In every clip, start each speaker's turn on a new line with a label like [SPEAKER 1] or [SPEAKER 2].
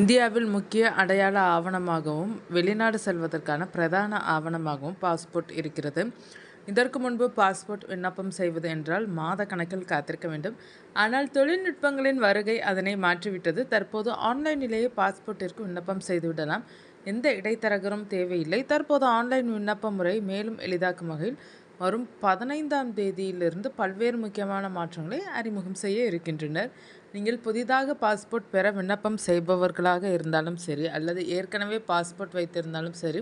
[SPEAKER 1] இந்தியாவில் முக்கிய அடையாள ஆவணமாகவும் வெளிநாடு செல்வதற்கான பிரதான ஆவணமாகவும் பாஸ்போர்ட் இருக்கிறது. இதற்கு முன்பு பாஸ்போர்ட் விண்ணப்பம் செய்வது என்றால் மாத கணக்கில் காத்திருக்க வேண்டும். ஆனால் தொழில்நுட்பங்களின் வருகை அதனை மாற்றிவிட்டது. தற்போது ஆன்லைனிலேயே பாஸ்போர்ட்டிற்கு விண்ணப்பம் செய்துவிடலாம் எந்த இடைத்தரகரும் தேவையில்லை. தற்போது ஆன்லைன் விண்ணப்ப முறை மேலும் எளிதாக்கும் வகையில் வரும் பதினைந்தாம் தேதியிலிருந்து பல்வேறு முக்கியமான மாற்றங்களை அறிமுகம் செய்ய இருக்கின்றனர். நீங்கள் புதிதாக பாஸ்போர்ட் பெற விண்ணப்பம் செய்பவர்களாக இருந்தாலும் சரி அல்லது ஏற்கனவே பாஸ்போர்ட் வைத்திருந்தாலும் சரி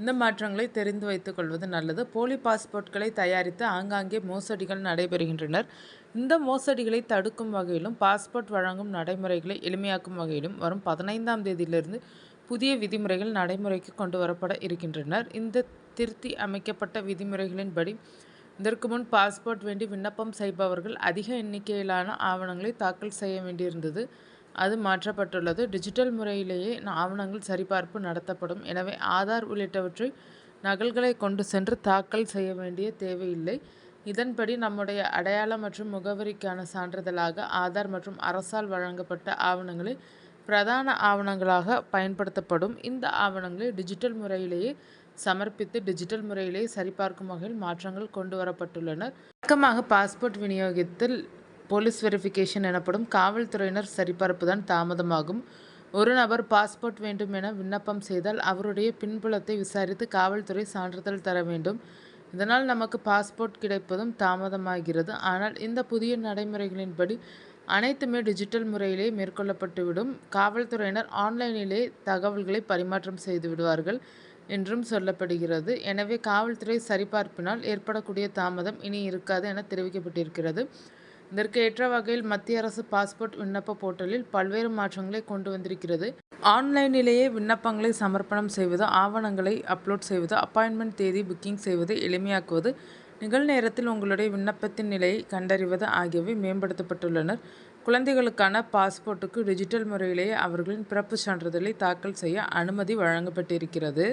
[SPEAKER 1] இந்த மாற்றங்களை தெரிந்து வைத்துக் கொள்வது நல்லது. போலி பாஸ்போர்ட்களை தயாரித்து ஆங்காங்கே மோசடிகள் நடைபெறுகின்றனர். இந்த மோசடிகளை தடுக்கும் வகையிலும் பாஸ்போர்ட் வழங்கும் நடைமுறைகளை எளிமையாக்கும் வகையிலும் வரும் பதினைந்தாம் தேதியிலிருந்து புதிய விதிமுறைகள் நடைமுறைக்கு கொண்டு வரப்பட இருக்கின்றனர். இந்த திருத்தி அமைக்கப்பட்ட விதிமுறைகளின்படி இதற்கு முன் பாஸ்போர்ட் வேண்டி விண்ணப்பம் செய்பவர்கள் அதிக எண்ணிக்கையிலான ஆவணங்களை தாக்கல் செய்ய வேண்டியிருந்தது. அது மாற்றப்பட்டுள்ளது. டிஜிட்டல் முறையிலேயே ஆவணங்கள் சரிபார்ப்பு நடத்தப்படும். எனவே ஆதார் உள்ளிட்டவற்றை நகல்களை கொண்டு சென்று தாக்கல் செய்ய வேண்டிய தேவையில்லை. இதன்படி நம்முடைய அடையாளம் மற்றும் முகவரிக்கான சான்றிதழாக ஆதார் மற்றும் அரசால் வழங்கப்பட்ட ஆவணங்களை பிரதான ஆவணங்களாக பயன்படுத்தப்படும். இந்த ஆவணங்களை டிஜிட்டல் முறையிலேயே சமர்ப்பித்து டிஜிட்டல் முறையிலேயே சரிபார்க்கும் வகையில் மாற்றங்கள் கொண்டு வரப்பட்டுள்ளன வழக்கமாக பாஸ்போர்ட் விநியோகத்தில் போலீஸ் வெரிஃபிகேஷன் எனப்படும் காவல்துறையினர் சரிபார்ப்பு தான் தாமதமாகும். ஒரு நபர் பாஸ்போர்ட் வேண்டும் என விண்ணப்பம் செய்தால் அவருடைய பின்புலத்தை விசாரித்து காவல்துறை சான்றிதழ் தர வேண்டும். இதனால் நமக்கு பாஸ்போர்ட் கிடைப்பதும் தாமதமாகிறது. ஆனால் இந்த புதிய நடைமுறைகளின்படி அனைத்துமே டிஜிட்டல் முறையிலே மேற்கொள்ளப்பட்டுவிடும். காவல்துறையினர் ஆன்லைனிலே தகவல்களை பரிமாற்றம் செய்து விடுவார்கள். என்றும் சொல்லப்படுகிறது. எனவே காவல்துறை சரிபார்ப்பினால் ஏற்படக்கூடிய தாமதம் இனி இருக்காது என தெரிவிக்கப்பட்டிருக்கிறது. இதற்கு ஏற்ற வகையில் மத்திய அரசு பாஸ்போர்ட் விண்ணப்ப போர்ட்டலில் பல்வேறு மாற்றங்களை கொண்டு வந்திருக்கிறது. ஆன்லைனிலேயே விண்ணப்பங்களை சமர்ப்பணம் செய்வது ஆவணங்களை அப்லோட் செய்வது அப்பாயின்மெண்ட் தேதி புக்கிங் செய்வது எளிமையாக்குவது நிகழ்நேரத்தில் உங்களுடைய விண்ணப்பத்தின் நிலையை கண்டறிவது ஆகியவை மேம்படுத்தப்பட்டுள்ளனர். குழந்தைகளுக்கான பாஸ்போர்ட்டுக்கு டிஜிட்டல் முறையிலேயே அவர்களின் பிறப்பு சான்றிதழை தாக்கல் செய்ய அனுமதி வழங்கப்பட்டிருக்கிறது.